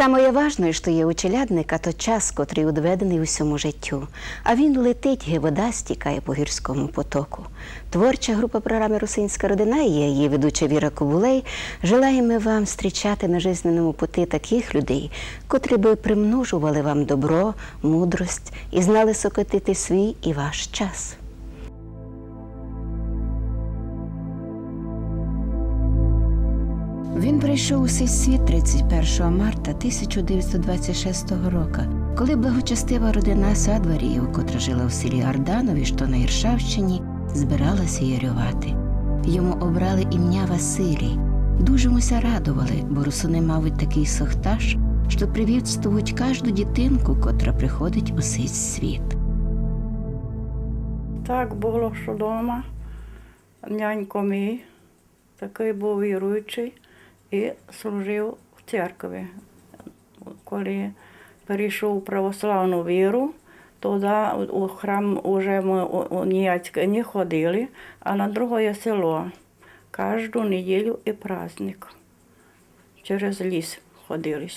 Самое важное, що є у челядника, то час, котрий удведений усьому життю. А він летить, ге вода стікає по гірському потоку. Творча група програми Русинська родина і її ведуча Віра Ковулей. Желаємо вам зустрічати на жизненному пути таких людей, котрі би примножували вам добро, мудрость і знали сокотити свій і ваш час. Прийшов у цей світ 31 марта 1926 року, коли благочестива родина Садваріїв, котра жила в селі Арданові, що на Іршавщині, збиралася ярювати. Йому обрали ім'я Василій. Дуже муся радували, бо русуни мабуть такий сохтаж, що привітствують кожну дітинку, котра приходить у цей світ. Так було, що вдома нянько мій, такий був віруючий і служив в церкві. Коли перейшов у православну віру, туди у храм вже ми у- ніяцьке не ходили, а на друге село. Кожну неділю і праздник. Через ліс ходили.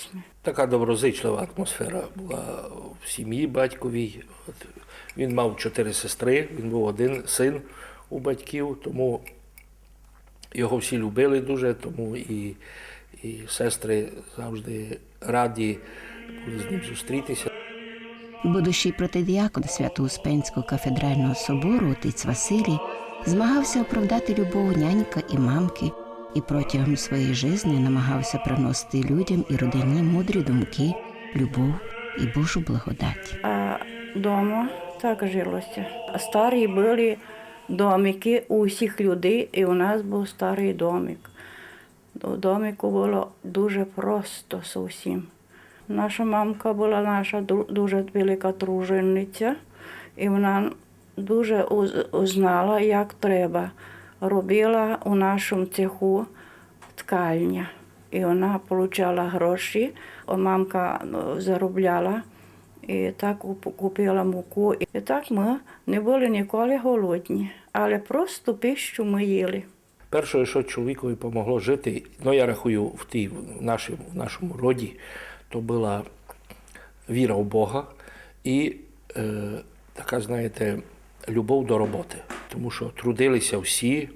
Така доброзичлива атмосфера була в сім'ї батьковій. От він мав чотири сестри, він був один син у батьків, тому його всі любили дуже, тому і, і сестри завжди раді були з ним зустрітися. Будущий протидіакон Свято-Успенського кафедрального собору отець Василій змагався оправдати любов нянька і мамки і протягом своєї житті намагався приносити людям і родині мудрі думки, любов і Божу благодать. А дома так жилося. Старі були домики у всіх людей, і у нас був старий домик. У домику було дуже просто зовсім. Наша мамка була наша дуже велика дружинниця, і вона дуже уз- узнала, як треба. Робила у нашому цеху ткальня. І вона отримала гроші, мамка ну, заробляла. І так куп- купила муку. І так ми не були ніколи голодні, але просто пищу ми їли. Перше, що чоловікові допомогло жити, ну я рахую в тій в нашому, в нашому роді, то була віра в Бога і е, така, знаєте, любов до роботи. Тому що трудилися всі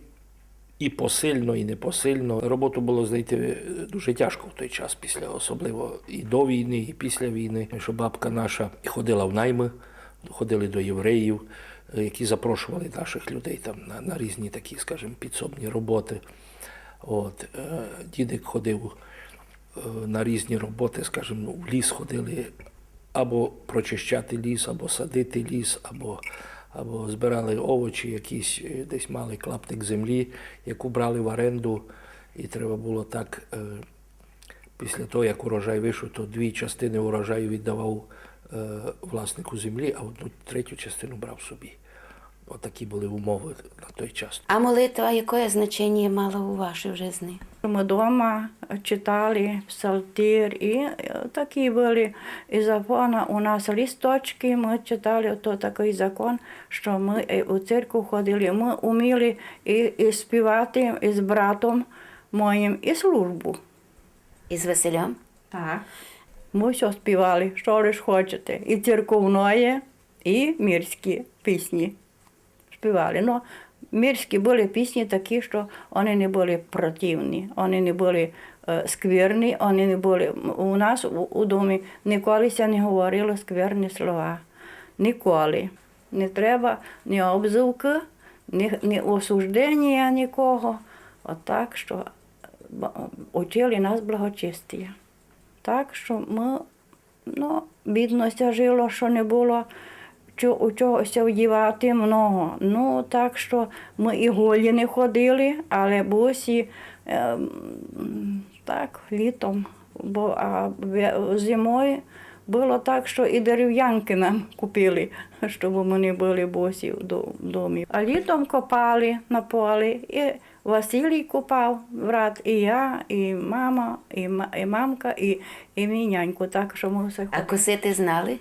і посильно, і непосильно. Роботу було знайти дуже тяжко в той час, після особливо і до війни, і після війни. Що бабка наша ходила в найми, ходили до євреїв, е, які запрошували наших людей там на, на різні такі, скажімо, підсобні роботи. От, е, дідик ходив е, на різні роботи, скажімо, ну, в ліс ходили або прочищати ліс, або садити ліс, або, або збирали овочі, якісь е, десь мали клаптик землі, яку брали в оренду, і треба було так. е, Після того, як урожай вийшов, то дві частини урожаю віддавав е, власнику землі, а одну третю частину брав собі. Отакі були умови на той час. А молитва яке значення мала у вашій житті? Ми вдома читали псалтир і е, такі були і закони. У нас листочки, ми читали, то такий закон, що ми е, у церкву ходили. Ми вміли і, і співати і з братом моїм, і службу. Із Василем? Так. Ми все співали, що лиш хочете. І церковної, і мірські пісні співали. Ну, мірські були пісні такі, що вони не були противні, вони не були е, скверні, вони не були. У нас у, у домі ніколи ся не говорило скверні слова. Ніколи. Не треба ні обзивки, ні, ні осуждення нікого. Отак, що ба- учили нас благочестя. Так що ми, ну, бідності жило, що не було у чогось вдівати много. Ну, так що ми і голі не ходили, але босі е, так, літом. Бо а зимою було так, що і дерев'янки нам купили, щоб ми не були босі в домі. А літом копали на полі, і Василій купав, брат, і я, і мама, і, і мамка, і, і мій няньку. Так що ми все А косити знали?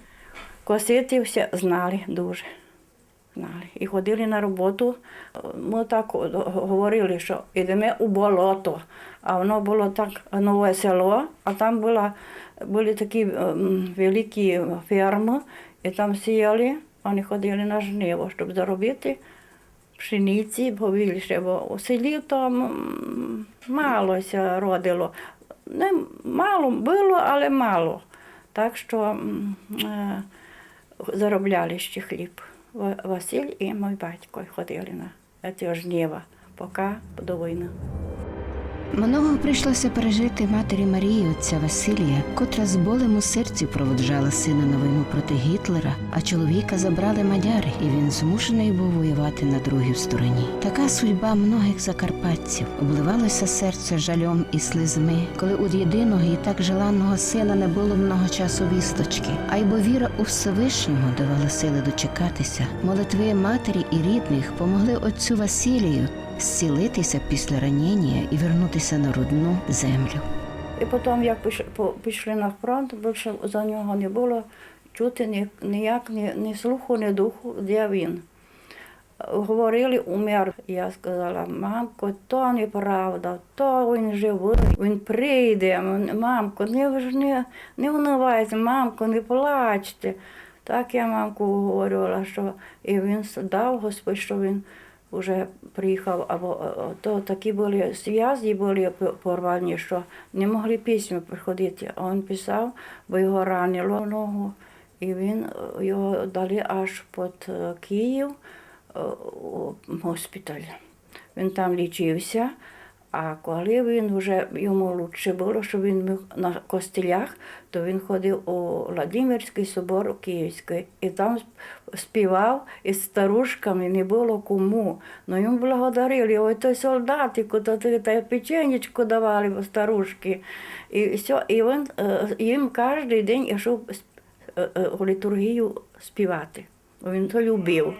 Косити все знали дуже. знали. І ходили на роботу. Ми так говорили, що йдемо у болото. А воно було так нове село, а там була, були такі ем, великі ферми, і там сіяли, вони ходили на жниво, щоб заробити пшениці побільше, бо у селі м, малося родило. Не мало було, але мало. Так що е, заробляли ще хліб. Ва- Василь і мій батько ходили на ці жніва, поки до війни. Многого прийшлося пережити матері Марії отця Василія, котра з болем у серці проводжала сина на війну проти Гітлера, а чоловіка забрали мадяри, і він змушений був воювати на другій стороні. Така судьба многих закарпатців обливалося серце жальом і слизми, коли у єдиного і так желанного сина не було много часу вісточки. А й бо віра у Всевишнього давала сили дочекатися. Молитви матері і рідних помогли отцю Василію зцілитися після ранення і вернутися на родну землю. І потім, як пішли на фронт, більше за нього не було чути ніяк ні, ні слуху, ні духу, де він. Говорили, умер. Я сказала, мамко, то неправда, то він живий, він прийде. Мамко, не, не, не унивайте, мамко, не плачте. Так я мамку говорила, що і він дав Господь, що він вже приїхав, або е, то такі були зв'язки були порвані, що не могли письма приходити. А він писав, бо його ранило ногу, і він його дали аж під е, Київ у госпіталь. Він там лічився. А коли він вже йому лучше було, що він міг на костелях, то він ходив у Владимирський собор у Київський і там співав із старушками, не було кому. Ну йому благодарили, ой, той солдатику, то ти та печенечку давали старушки. І все, і він е, їм кожен день йшов е, е, у літургію співати. Він то любив.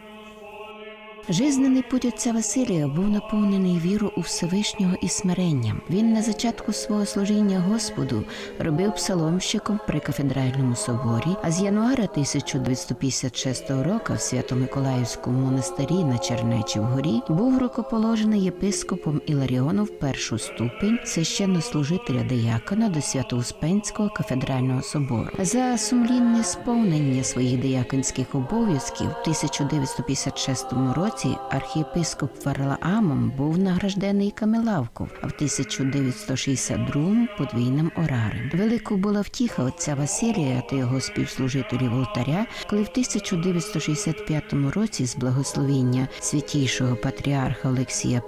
Жизнений путь отця Василія був наповнений віру у Всевишнього і смиренням. Він на зачатку свого служіння Господу робив псаломщиком при кафедральному соборі, а з януаря 1956 року в Свято-Миколаївському монастирі на Чернечі горі був рукоположений єпископом Іларіоном першу ступень священнослужителя диякона до Свято-Успенського кафедрального собору. За сумлінне сповнення своїх дияконських обов'язків в 1956 році архієпископ Варлаамом був награждений Камелавков, а в 1962 подвійним орарем. Велику була втіха отця Василія та його співслужителів алтаря, коли в 1965 році з благословіння святійшого патріарха Олексія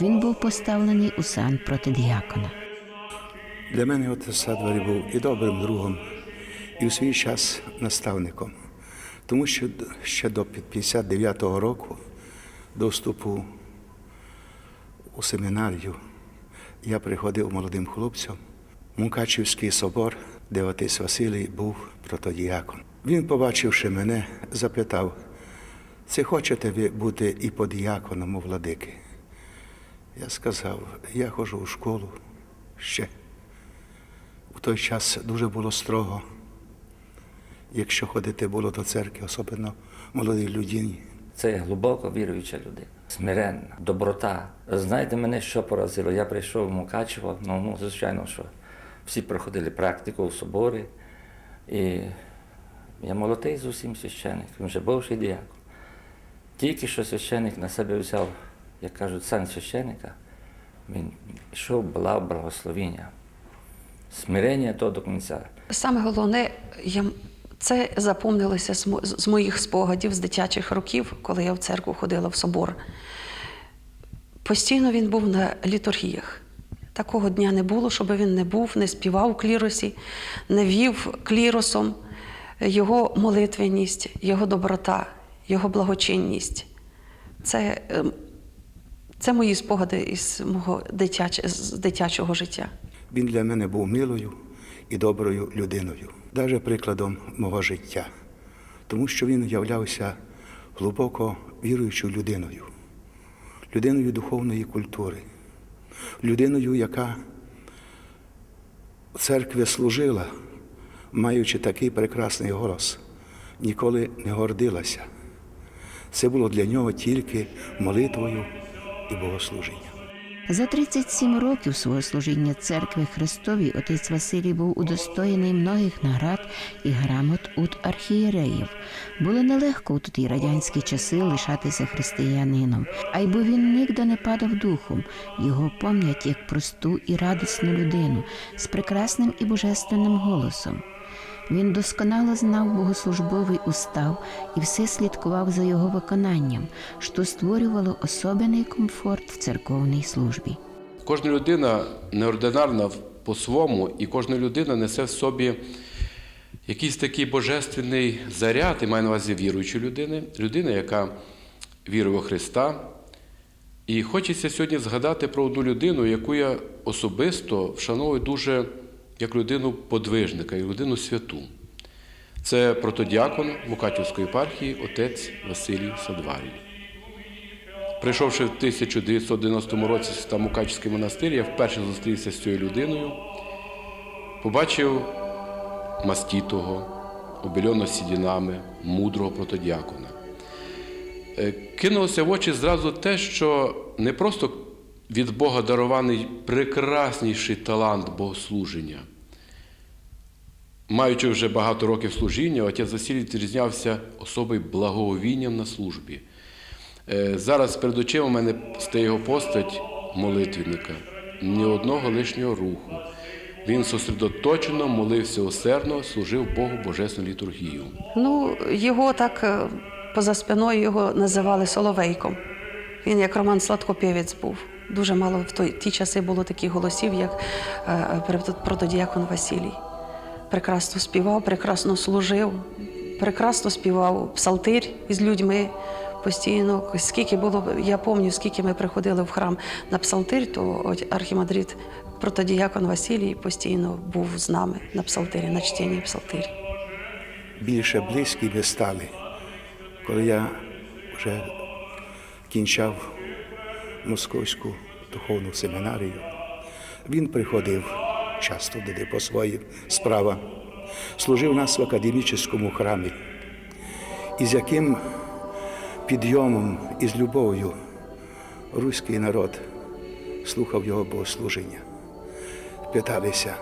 І він був поставлений у сан протидіякона. Для мене отець Садварі був і добрим другом, і у свій час наставником. Тому що ще до 59-го року, до вступу у семінарію, я приходив молодим хлопцям. Мукачівський собор, де отець Василій був протодіякон. Він, побачивши мене, запитав, чи хочете ви бути і подіяконом у владики? Я сказав, я ходжу у школу ще. У той час дуже було строго. Якщо ходити було до церкви, особливо молодій людині. Це глибоко віруюча людина, смиренна, доброта. Знаєте, мене що поразило? Я прийшов в Мукачево, ну, ну звичайно, що всі проходили практику у соборі. І я молодий зовсім священик, він вже бувший діякон. Тільки що священик на себе взяв, як кажуть, сан священика, він йшов, була благословіння. Смирення то до кінця. Саме головне, я, це запомнилося з, мо- з моїх спогадів з дитячих років, коли я в церкву ходила в собор. Постійно він був на літургіях. Такого дня не було, щоб він не був, не співав у кліросі, не вів кліросом. Його молитвеність, його доброта, його благочинність. Це, ем, це мої спогади із мого дитяч, з дитячого життя. Він для мене був милою і доброю людиною, навіть прикладом мого життя, тому що він являвся глибоко віруючою людиною, людиною духовної культури, людиною, яка в церкві служила, маючи такий прекрасний голос, ніколи не гордилася. це було для нього тільки молитвою і богослуженням. За 37 років свого служіння церкви Христовій отець Василій був удостоєний многих наград і грамот від архієреїв. Було нелегко у ті радянські часи лишатися християнином, а й бо він нігде не падав духом. Його помнять як просту і радісну людину з прекрасним і божественним голосом. Він досконало знав богослужбовий устав і все слідкував за його виконанням, що створювало особений комфорт в церковній службі. Кожна людина неординарна по-своєму, і кожна людина несе в собі якийсь такий божественний заряд, і маю на увазі віруючої людини, людина, яка вірує у Христа. І хочеться сьогодні згадати про одну людину, яку я особисто вшановую дуже як людину подвижника, як людину святу. Це протодіакон Мукачівської єпархії отець Василій Садварій. Прийшовши в 1990 році в Мукачівський монастир, я вперше зустрівся з цією людиною, побачив мастітого, обільоно сідінами, мудрого протодіакона. Е, Кинулося в очі зразу те, що не просто від Бога дарований прекрасніший талант богослуження. Маючи вже багато років служіння, отець Василій відрізнявся особою благовінням на службі. Е, Зараз перед очима у мене стає його постать молитвенника, ні одного лишнього руху. Він сосредоточено молився усердно, служив Богу божественну літургію. Ну, його так е, поза спиною його називали Соловейком. Він як Роман Сладкопєвець був. Дуже мало в той, ті часи було таких голосів, як е, е, протодіакон Василій. Прекрасно співав, прекрасно служив, прекрасно співав псалтир із людьми. Постійно, скільки було, я пам'ятаю, скільки ми приходили в храм на псалтир, то архімандрит протодіякон Василій постійно був з нами на псалтирі, на чтенні псалтирі. Більше близькі ми стали, коли я вже кінчав московську духовну семінарію. Він приходив часто туди по своїм справам, служив нас в академічному храмі, і з яким підйомом і з любов'ю руський народ слухав його богослуження. Питалися,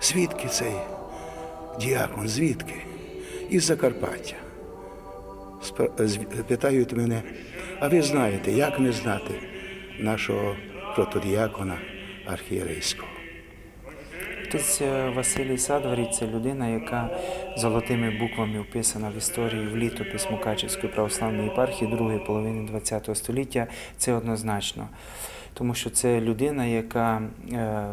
звідки цей діакон, звідки? Із Закарпаття. Питають мене, а ви знаєте, як не знати нашого протодіакона архієрейського? Отець е, Василій Садварій це людина, яка золотими буквами вписана в історії в літопис Мукачівської православної єпархії другої половини ХХ століття. Це однозначно. Тому що це людина, яка е,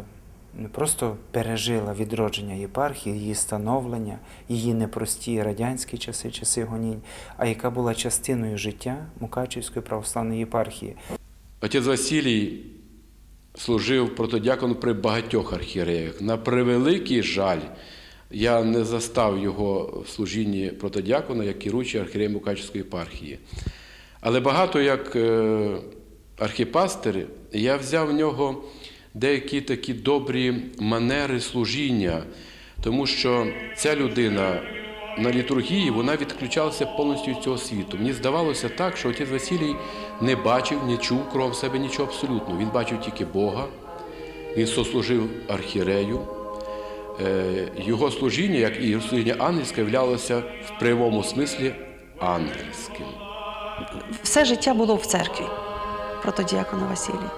не просто пережила відродження єпархії, її становлення, її непрості радянські часи, часи гонінь, а яка була частиною життя Мукачівської православної єпархії. Отець Василій служив протодіаконом при багатьох архієреях. На превеликий жаль, я не застав його в служінні протодіакона як керуючий архієрей Мукачівської єпархії. Але багато як е, архіпастир, я взяв в нього деякі такі добрі манери служіння, тому що ця людина на літургії вона відключалася повністю від цього світу. Мені здавалося так, що отець Василій не бачив, не чув кров себе нічого абсолютно. Він бачив тільки Бога, він сослужив архірею. Е, Його служіння, як і служіння ангельське, являлося в прямому смислі ангельським. все життя було в церкві протодіакона Василій.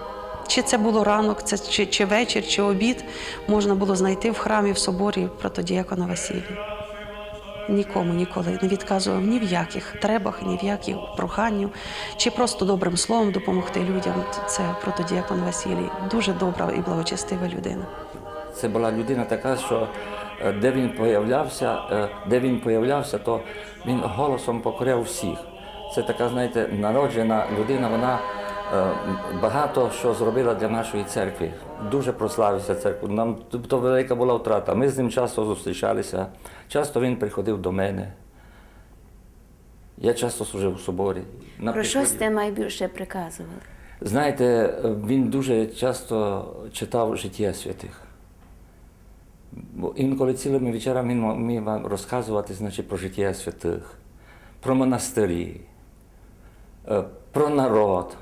Чи це було ранок, це, чи, чи вечір, чи обід, можна було знайти в храмі, в соборі протодіакона Василія. Нікому ніколи не відказував ні в яких требах, ні в яких проханню, чи просто добрим словом допомогти людям. Це протодіакон Василій. Дуже добра і благочестива людина. Це була людина така, що е, де він появлявся, е, де він появлявся, то він голосом покоряв всіх. Це така, знаєте, народжена людина, вона багато що зробила для нашої церкви. Дуже прославився церкву. Нам то велика була втрата. Ми з ним часто зустрічалися. Часто він приходив до мене. Я часто служив у соборі. На Про що сте найбільше приказували? Знаєте, він дуже часто читав життя святих. Бо інколи цілими вечорами він міг вам розказувати значить, про життя святих, про монастирі. е, про народ.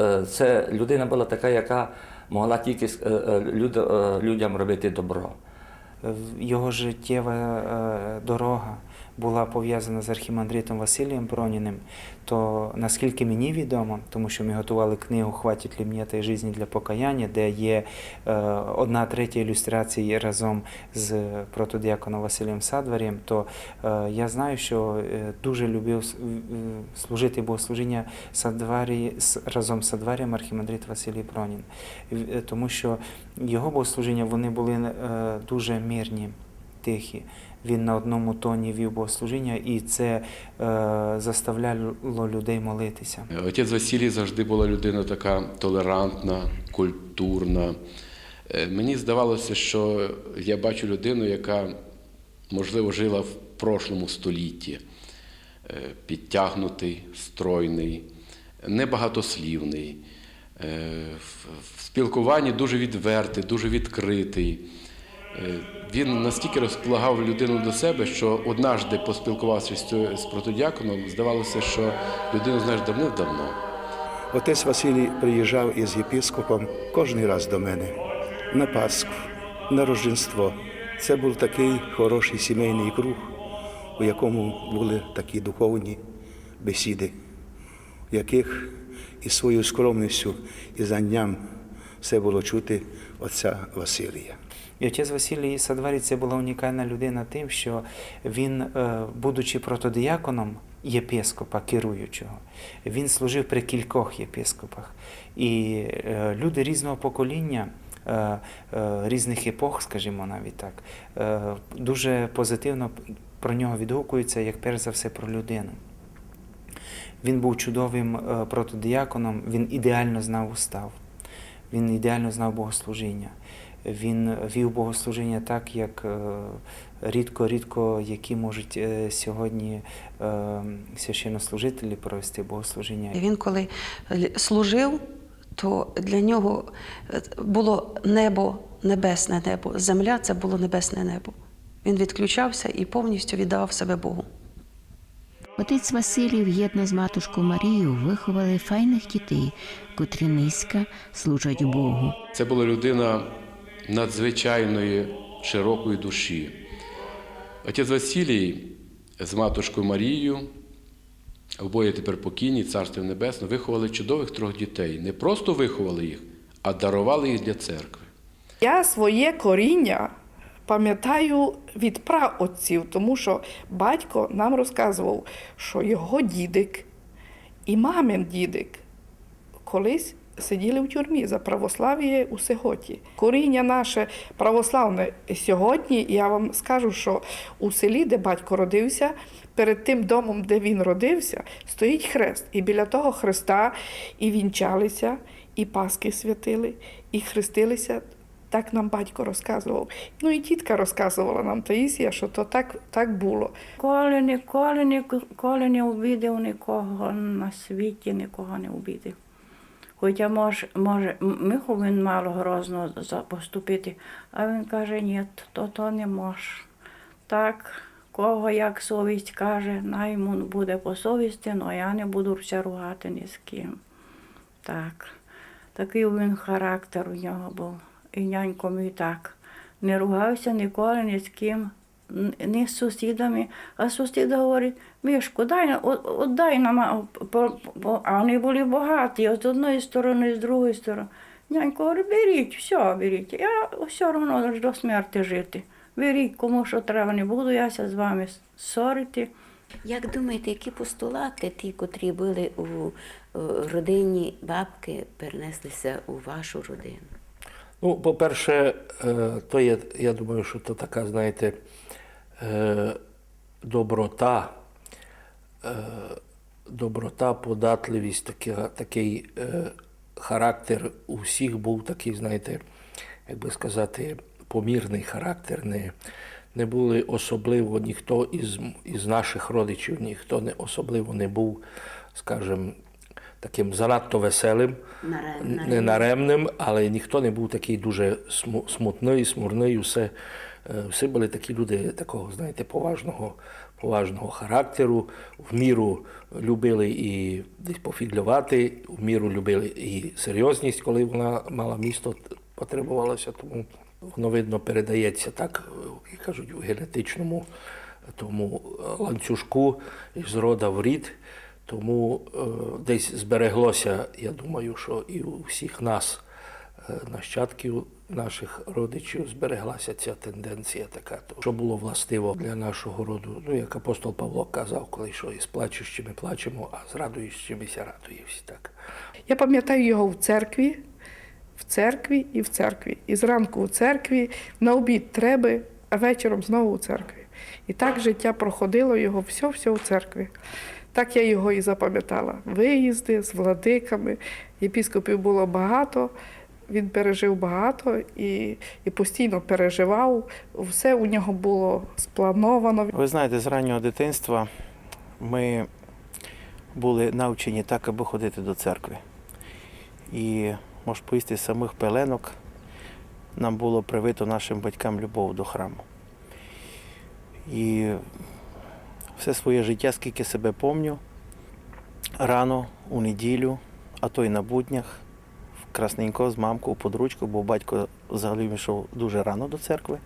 Е, Це людина була така, яка могла тільки е, е, люд- людям робити добро. Його життєва дорога була пов'язана з архімандритом Василієм Броніним, то наскільки мені відомо, тому що ми готували книгу Хватить ли мені та житті для покаяння, де є е, одна третя ілюстрації разом з протодіаконом Василієм Садварєм, то е, я знаю, що е, дуже любив служити богослужіння Садварі, разом з Садварієм архімандрит Василій Бронін. Е, Тому що його богослужіння вони були дуже мирні, тихі. Він на одному тоні вів богослужіння, і це е, заставляло людей молитися. Отець Василій завжди була людина така толерантна, культурна. Е, Мені здавалося, що я бачу людину, яка, можливо, жила в прошлому столітті. Е, Підтягнутий, стройний, небагатослівний, е, в в спілкуванні дуже відвертий, дуже відкритий. Е, Він настільки розполагав людину до себе, що однажди поспілкувався з протодіаконом, здавалося, що людину знаєш давним-давно. Отець Василій приїжджав із єпископом кожен раз до мене на Пасху, на Рождество. Це був такий хороший сімейний круг, у якому були такі духовні бесіди, в яких із своєю скромністю і знанням все було чути отця Василія. І отець Василій Садварій це була унікальна людина тим, що він, е, будучи протодіаконом єпископа керуючого, він служив при кількох єпископах. І е, люди різного покоління. е, Різних епох, скажімо навіть так, дуже позитивно про нього відгукуються, як перш за все про людину. Він був чудовим протодіаконом, він ідеально знав устав, він ідеально знав богослужіння. Він вів богослужіння так, як е, рідко-рідко які можуть е, сьогодні е, священнослужителі провести богослужіння. Він, коли служив, то для нього е, було небо, небесне небо. Земля це було небесне небо. Він відключався і повністю віддавав себе Богу. Отець Василій в'єдно з матушкою Марією виховали файних дітей, котрі низько служать Богу. Це була людина надзвичайної широкої душі. Отець Василій з матушкою Марією, обоє тепер покійні, царство небесне, виховали чудових трьох дітей. Не просто виховали їх, а дарували їх для церкви. Я своє коріння пам'ятаю від праотців, тому що батько нам розказував, що його дідик і мамин дідик колись сиділи в тюрмі за православ'я у Сеготі. Коріння наше православне сьогодні, я вам скажу, що у селі, де батько родився, перед тим домом, де він родився, стоїть хрест. І біля того хреста і вінчалися, і Паски святили, і хрестилися. Так нам батько розказував. Ну і тітка розказувала нам Таїсія, що то так, так було. Коли ніколи, ніколи не обідав нікого на світі, нікого не обідав. Хоча може, може, м- він мало грозно поступити, а він каже, ні, то то не може. Так, кого як совість каже, най буде по совісті, але я не буду все ругати ні з ким. Так, такий він характер у нього був. І нянько мій так. Не ругався ніколи ні з ким, ні з сусідами. А сусід говорить, Мішку, дай, на- от, от дай нам, а, вони були багаті, з одної сторони, з другої сторони. Нянько говорить, беріть, все беріть. Я все одно до смерті жити. Беріть, кому що треба, не буду яся з вами ссорити. Як думаєте, які постулати, ті, котрі були у родині бабки, перенеслися у вашу родину? Ну, по-перше, е, то є, я думаю, що то така, знаєте, е, доброта, е, доброта, податливість, такий е, характер у всіх був такий, знаєте, як би сказати, помірний характер. Не, не були особливо ніхто із, із наших родичів, ніхто не особливо не був, скажімо, таким занадто веселим, Наре- не наремним, але ніхто не був такий дуже сму- смутний, смурний. Усе, е, всі були такі люди такого, знаєте, поважного, поважного характеру, в міру любили і десь пофіглювати, в міру любили і серйозність, коли вона мала місто, потребувалося. Тому воно видно передається так, як кажуть, у генетичному тому ланцюжку з рода в рід. Тому е, десь збереглося, я думаю, що і у всіх нас, е, нащадків наших родичів, збереглася ця тенденція така, то, що було властиво для нашого роду. Ну, як апостол Павло казав, коли що із плачущими плачемо, а з радуючимися радуємося. Так. Я пам'ятаю його в церкві, в церкві і в церкві. І зранку у церкві, на обід треба, а вечором знову у церкві. І так життя проходило його все-все у церкві. Так я його і запам'ятала. Виїзди з владиками, єпіскопів було багато, він пережив багато і, і постійно переживав. Все у нього було сплановано. Ви знаєте, з раннього дитинства ми були навчені так, аби ходити до церкви. І, можу поїсти з самих пеленок, нам було привито нашим батькам любов до храму. І все своє життя, скільки себе помню, рано, у неділю, а то й на буднях, красненько з мамкою под ручку, бо батько взагалі йшов дуже рано до церкви.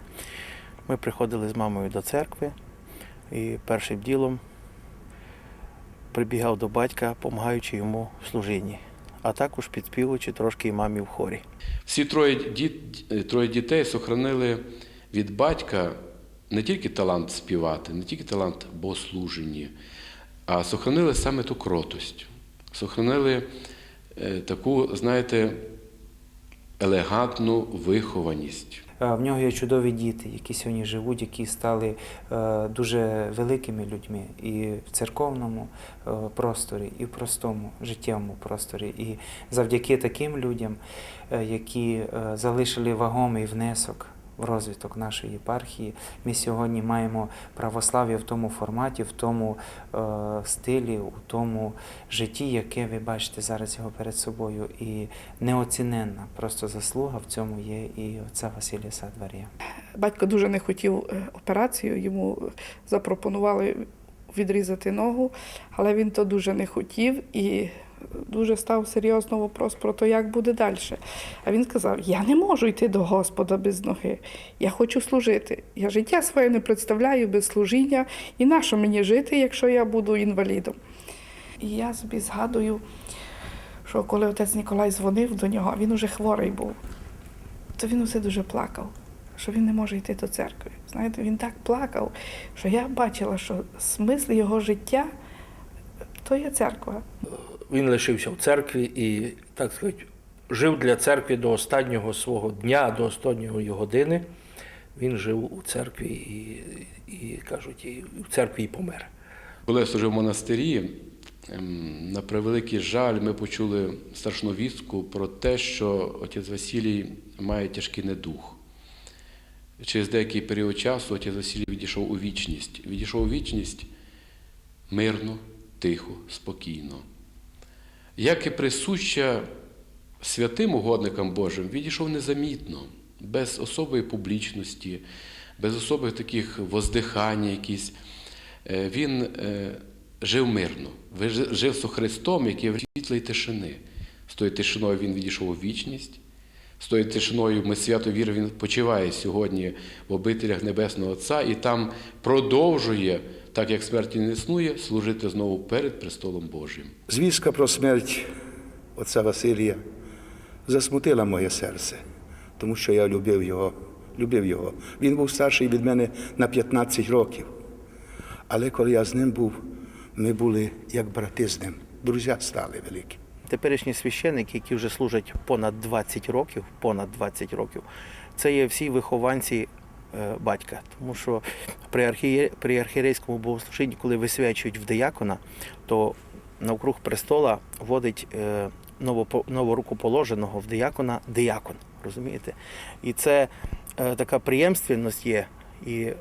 Ми приходили з мамою до церкви і першим ділом прибігав до батька, допомагаючи йому в служінні, а також підспівуючи трошки і мамі в хорі. Всі троє, діт, е, троє дітей сохранили від батька не тільки талант співати, не тільки талант богослуження, а сохранили саме ту кротость, сохранили е, таку, знаєте, елегантну вихованість. Е, В нього є чудові діти, які сьогодні живуть, які стали е, дуже великими людьми і в церковному просторі, і в простому життєвому просторі. І завдяки таким людям, які залишили вагомий внесок розвиток нашої єпархії, ми сьогодні маємо православ'я в тому форматі, в тому е, стилі, у тому житті, яке ви бачите зараз його перед собою. І неоціненна просто заслуга в цьому є і отця Василія Садварія. Батько дуже не хотів е, операцію, йому запропонували відрізати ногу, але він то дуже не хотів і дуже став серйозно вопрос про те, як буде далі. А він сказав: Я не можу йти до Господа без ноги. Я хочу служити. Я життя своє не представляю без служіння. І нащо мені жити, якщо я буду інвалідом? І я собі згадую, що коли отець Ніколай дзвонив до нього, він уже хворий був, то він усе дуже плакав, що він не може йти до церкви. Знаєте, він так плакав, що я бачила, що смисл його життя то є церква. Він лишився в церкві і, так сказати, жив для церкви до останнього свого дня, до останньої години. Він жив у церкві і, і кажуть, і в церкві і помер. Коли я служив в монастирі, ем, на превеликий жаль, ми почули страшну вістку про те, що отець Василій має тяжкий недух. Через деякий період часу отець Василій відійшов у вічність. Відійшов у вічність мирно, тихо, спокійно. Як і присуща святим угодникам Божим, відійшов незамітно, без особої публічності, без особих таких воздихань якісь. Е, Він е, жив мирно, жив з Христом, який в світлої тишини. З тою тишиною він відійшов у вічність, з тою тишиною ми свято віри, він почиває сьогодні в обителях Небесного Отця і там продовжує, так як смерті не існує, служити знову перед престолом Божим. Звістка про смерть отця Василія засмутила моє серце, тому що я любив його. Любив його. Він був старший від мене на 15 років. Але коли я з ним був, ми були як брати з ним. Друзі стали великі. Теперішні священники, які вже служать понад 20 років, понад 20 років, це є всі вихованці батька. Тому що при, архіє, при архієрейському богослужінні, коли висвячують в диякона, то навкруг престола водить е, новопо- новорукоположеного в диякона диякон. Розумієте? І це е, така приємственність є. І е,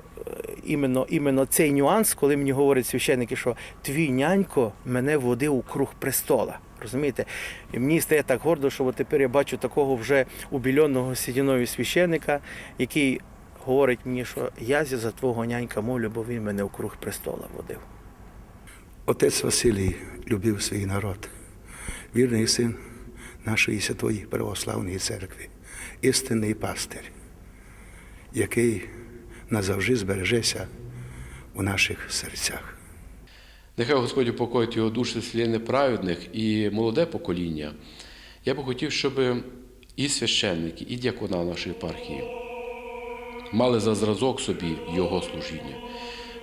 іменно, іменно цей нюанс, коли мені говорять священники, що твій нянько мене водив у круг престола. Розумієте? І мені стає так гордо, що тепер я бачу такого вже убільонного сідіною священика, який говорить мені, що я зі за твого нянька молю, бо він мене в круг престола водив. Отець Василій любив свій народ, вірний син нашої святої православної церкви, істинний пастир, який назавжди збережеться у наших серцях. Нехай Господь упокоїть його душі слід неправедних і молоде покоління. Я би хотів, щоб і священники, і дякона нашої єпархії мали за зразок собі його служіння,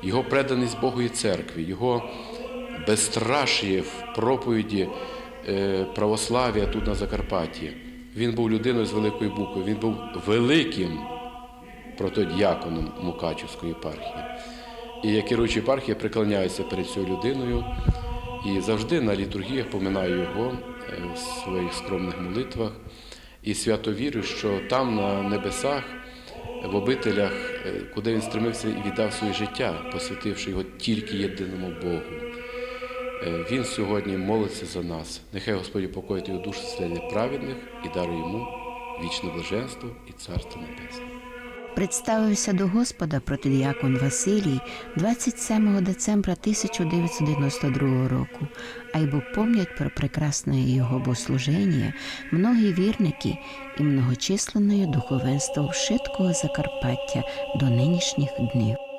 його преданість Богу і церкві, його безстрашіє в проповіді е, православ'я тут на Закарпатті. Він був людиною з великої букви, він був великим протодіаконом Мукачівської єпархії. І як керуючий єпархії, я перед цією людиною і завжди на літургіях поминаю його е, в своїх скромних молитвах. І свято вірю, що там, на небесах, в обителях, е, куди він стремився і віддав своє життя, посвятивши його тільки єдиному Богу. Е, Він сьогодні молиться за нас. Нехай Господь упокоїть його душу серед праведних і дарує йому вічне блаженство і царство небесне. Представився до Господа протидіакон Василій 27 децембра 1992 року, а й бо помнять про прекрасне його богослуження многі вірники і многочисленне духовенство Вшиткого Закарпаття до нинішніх днів.